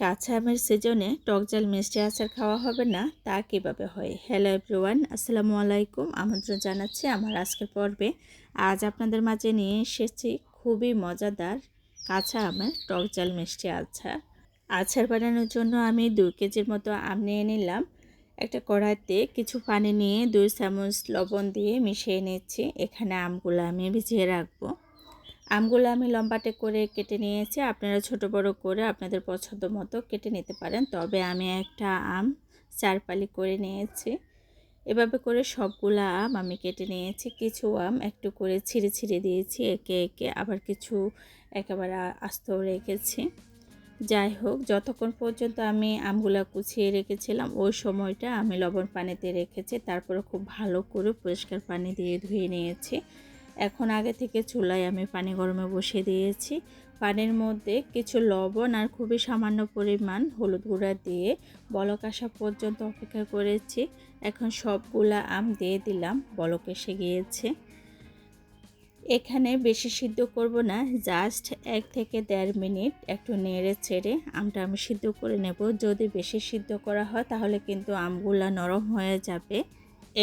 কাঁচা আমের সিজনে টকজাল মিষ্টি আচার খাওয়া হবে না, তা কীভাবে হয়? হ্যালো এভরিওয়ান আসসালামু আলাইকুম। আমন্ত্রণ জানাচ্ছি আমার আজকের পর্বে। আজ আপনাদের মাঝে নিয়ে এসেছি খুবই মজাদার কাঁচা আমের টকজাল মিষ্টি আচার। আচার বানানোর জন্য আমি দুই কেজির মতো আম নিয়ে নিলাম, একটা কড়াইতে কিছু পানি নিয়ে দুই চামচ লবণ দিয়ে মিশিয়ে নিচ্ছি। এখানে আমগুলো আমি ভিজিয়ে রাখব। আমগুলো আমি লম্বাটে করে কেটে নিয়েছি। আপনারা ছোট বড় করে আপনাদের পছন্দ মতো কেটে নিতে পারেন। তবে আমি একটা আম চারপালি করে নিয়েছি। এভাবে করে সবগুলো আম আমি কেটে নিয়েছি। কিছু আম একটু করে ছিঁড়ে ছিঁড়ে দিয়েছি। একে একে আবার কিছু একেবারে আস্ত রেখেছি। যাই হোক, যতক্ষণ পর্যন্ত আমি আমগুলা কুচিয়ে রেখেছিলাম, ওই সময়টা আমি লবণ পানিতে রেখেছি। তারপরে খুব ভালো করে পরিষ্কার পানি দিয়ে ধুয়ে নিয়েছি। এখন আগে থেকে চুলায় আমি পানি গরমে বসিয়ে দিয়েছি। পানির মধ্যে কিছু লবণ আর খুবই সামান্য পরিমাণ হলুদ গুঁড়া দিয়ে বলক আসা পর্যন্ত অপেক্ষা করেছি। এখন সবগুলা আম দিয়ে দিলাম, বলক এসে গিয়েছে। এখানে বেশি সিদ্ধ করব না, জাস্ট এক থেকে দেড় মিনিট একটু নেড়ে ছেড়ে আমটা আমি সিদ্ধ করে নেব। যদি বেশি সিদ্ধ করা হয় তাহলে কিন্তু আমগুলা নরম হয়ে যাবে।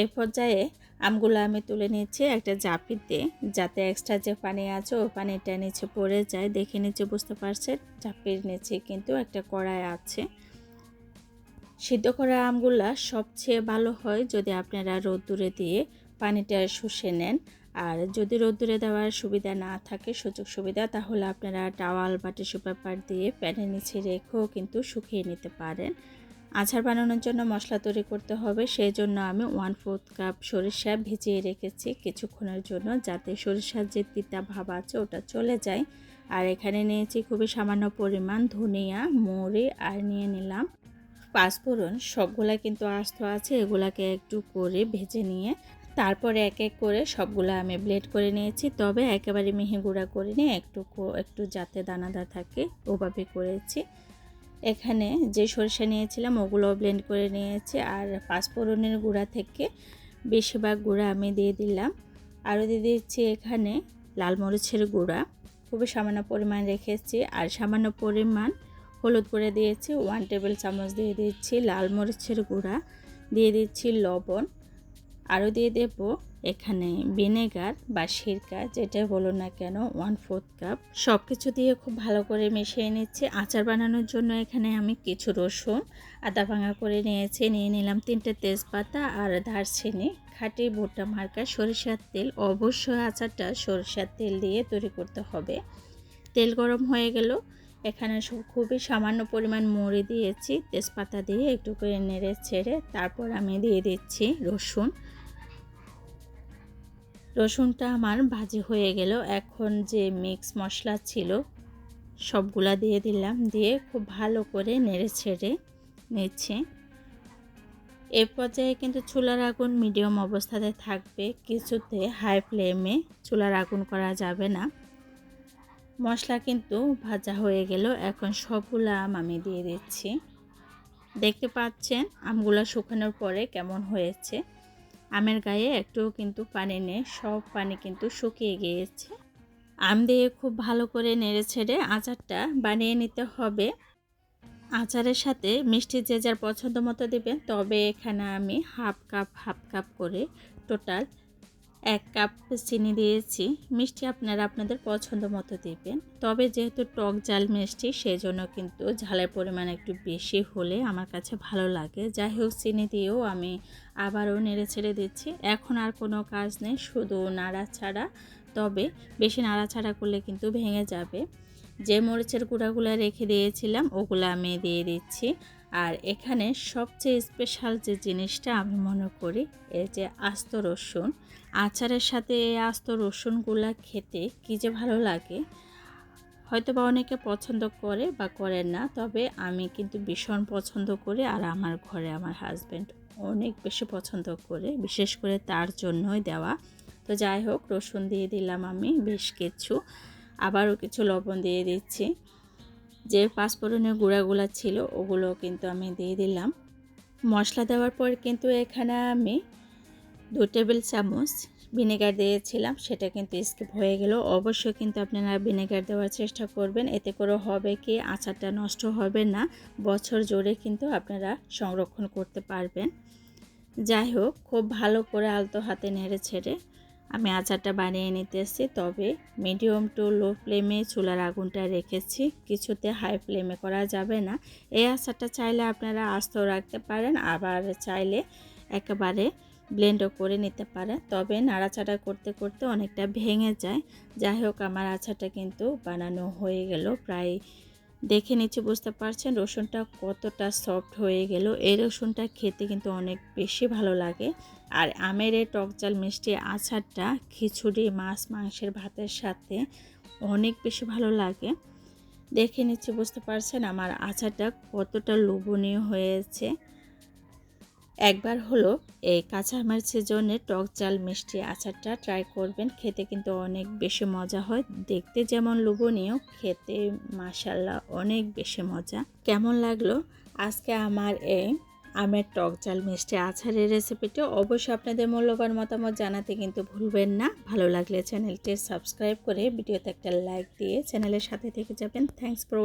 এ পর্যায়ে আমগুলো আমি তুলে নিচ্ছি একটা জাপিতে, যাতে এক্সট্রা যে পানি আছে, ওই পানিটা নিচে পড়ে যায়। দেখে নিচে বুঝতে পারছেন, জাপির নিচে কিন্তু একটা কড়াই আছে। সিদ্ধ করা আমগুলা সবচেয়ে ভালো হয় যদি আপনারা রোদ্দুরে দিয়ে পানিটা শুষে নেন। আর যদি রোদ্দুরে দেওয়ার সুবিধা না থাকে, সুযোগ সুবিধা, তাহলে আপনারা টাওয়াল বা টিস্যু পেপার দিয়ে প্যানের নিচে রেখেও কিন্তু শুকিয়ে নিতে পারেন। আচার বানানোর জন্য মশলা তৈরি করতে হবে। সেই জন্য আমি ওয়ান ফোর্থ কাপ সরিষা ভিজিয়ে রেখেছি কিছুক্ষণের জন্য যাতে সরিষার যে তিতা ভাব আছে ওটা চলে যায়। আর এখানে নিয়েছি খুবই সামান্য পরিমাণ ধনিয়া, মৌরি আর নিয়ে নিলাম। পাঁচফোড়ন, সবগুলা কিন্তু আস্ত আছে, এগুলাকে একটু করে ভেজে নিয়ে তারপরে এক এক করে সবগুলো আমি ব্লেড করে নিয়েছি। তবে একেবারে মিহি গুঁড়া করে নিয়ে একটু একটু যাতে দানাদার থাকে, ওভাবে করেছি। এখানে যে সরিষা নিয়েছিলাম ওগুলো ব্লেন্ড করে নিয়েছি। আর পাঁচফোড়নের গুঁড়া থেকে বেশিরভাগ গুঁড়া আমি দিয়ে দিলাম। আরও দিয়ে দিচ্ছি এখানে লাল মরিচের গুঁড়া। খুবই সামান্য পরিমাণ রেখেছি। আর সামান্য পরিমাণ হলুদ করে দিয়েছি। ওয়ান টেবিল চামচ দিয়ে দিচ্ছি লাল মরিচের গুঁড়া। দিয়ে দিচ্ছি লবণ। আরও দিয়ে দেব এখানে ভিনেগার বা সিরকা, যেটা বলো না কেন ওয়ান ফোর্থ কাপ সব কিছু দিয়ে খুব ভালো করে মিশিয়ে নিচ্ছি। আচার বানানোর জন্য এখানে আমি কিছু রসুন, আদা ভাঙা করে নিয়েছি। নিয়ে নিলাম তিনটে তেজপাতা আর দারচিনি। খাঁটি ভুট্টা মার্কা, সরিষার তেল। অবশ্যই আচারটা সরিষার তেল দিয়ে তৈরি করতে হবে। তেল গরম হয়ে গেল। এখানে খুবই সামান্য পরিমাণ মুড়ি দিয়েছি। তেজপাতা দিয়ে একটু করে নেড়ে ছেড়ে তারপর আমি দিয়ে দিচ্ছি রসুন। রসুনটা আমার ভাজি হয়ে গেল। এখন যে মিক্স মশলা ছিল, সবগুলা দিয়ে দিলাম, দিয়ে খুব ভালো করে নেড়ে ছেড়ে নিচ্ছে। এ পর্যায়ে কিন্তু চুলার আগুন মিডিয়াম অবস্থাতে থাকবে, কিছুতে হাই ফ্লেমে চুলার আগুন করা যাবে না। মশলা কিন্তু ভাজা হয়ে গেল, এখন সবগুলো আম আমি দিয়ে দিচ্ছি। দেখতে পাচ্ছেন, আমগুলো শুকানোর পরে কেমন হয়েছে। আমের গায়ে একটুও কিন্তু পানি নেই সব পানি কিন্তু শুকিয়ে গিয়েছে। আম দিয়ে খুব ভালো করে নেড়ে ছেড়ে আচারটা বানিয়ে নিতে হবে। আচারের সাথে মিষ্টি যে যার পছন্দ মতো দেবেন, তবে এখানে আমি হাফ কাপ হাফ কাপ করে টোটাল এক কাপ চিনি দিয়েছি। মিষ্টি আপনারা আপনাদের পছন্দ মতো দেবেন। তবে যেহেতু টক জাল মিষ্টি সেই জন্য কিন্তু ঝালের পরিমাণ একটু বেশি হলে আমার কাছে ভালো লাগে। যাই হোক চিনি দিয়েও আমি আবারও নেড়ে ছেড়ে দিচ্ছি। এখন আর কোনো কাজ নেই, শুধু নাড়া ছাড়া তবে বেশি নাড়াছাড়া করলে কিন্তু ভেঙে যাবে। যে মরিচের গুঁড়াগুলো রেখে দিয়েছিলাম, ওগুলো আমি দিয়ে দিচ্ছি। আর এখানে সবচেয়ে স্পেশাল যে জিনিসটা আমি মনে করি, এই যে আস্ত রসুন। আচারের সাথে এই আস্ত রসুনগুলা খেতে কী যে ভালো লাগে হয়তো বা অনেকে পছন্দ করে বা করেন না, তবে আমি কিন্তু ভীষণ পছন্দ করি আর আমার ঘরে আমার হাজব্যান্ড অনেক বেশি পছন্দ করে, বিশেষ করে তার জন্যই দেওয়া। তো যাই হোক, রসুন দিয়ে দিলাম আমি বেশ কিছু। আবারও কিছু লবণ দিয়ে দিচ্ছি। যে পাঁচফোড়নের গুঁড়াগুলা ছিল, ওগুলো কিন্তু আমি দিয়ে দিলাম। মশলা দেওয়ার পর কিন্তু এখানে আমি দু টেবিল চামচ ভিনেগার দিয়েছিলাম, সেটা কিন্তু স্কিপ হয়ে গেল। অবশ্যই কিন্তু আপনারা ভিনেগার দেওয়ার চেষ্টা করবেন, এতে করে হবে কি আচারটা নষ্ট হবে না, বছর জুড়ে কিন্তু আপনারা সংরক্ষণ করতে পারবেন। যাই হোক, খুব ভালো করে আলতো হাতে নেড়ে ছেড়ে আমি আচারটা বানিয়ে নিতেছি তবে মিডিয়াম টু লো ফ্লেমে চুলার আগুনটা রেখেছি। কিছুতে হাই ফ্লেমে করা যাবে না। এই আচারটা চাইলে আপনারা আস্ত রাখতে পারেন, আবার চাইলে একেবারে ব্লেন্ডও করে নিতে পারেন। তবে নাড়াচাড়া করতে করতে অনেকটা ভেঙে যায়। যাই হোক, আমার আচারটা কিন্তু বানানো হয়ে গেল। প্রায় দেখে নিচে বুঝতে পারছেন? রসুনটা কতটা সফট হয়ে গেল। এই রসুনটা খেতে কিন্তু অনেক বেশি ভালো লাগে। আর আমের এই টকজাল মিষ্টি আচারটা খিচুড়ি, মাছ, মাংসের ভাতের সাথে অনেক বেশি ভালো লাগে। দেখে নিচ্ছে, বুঝতে পারছেন? আমার আচারটা কতটা লোভনীয় হয়েছে। একবার হলো এই কাঁচা আমের সিজনে টক চাল, মিষ্টি আচারটা ট্রাই করবেন। খেতে কিন্তু অনেক বেশি মজা হয়। দেখতে যেমন লোভনীয়, খেতে মাসাল্লাহ অনেক বেশি মজা। কেমন লাগল? আজকে আমার এই আমের টক চাল, মিষ্টি আচারের রেসিপিটা অবশ্যই আপনাদের মূল্যবান মতামত জানাতে কিন্তু ভুলবেন না। ভালো লাগলে চ্যানেলটি সাবস্ক্রাইব করে ভিডিওতে একটা লাইক দিয়ে চ্যানেলের সাথে থেকে যাবেন। Thanks for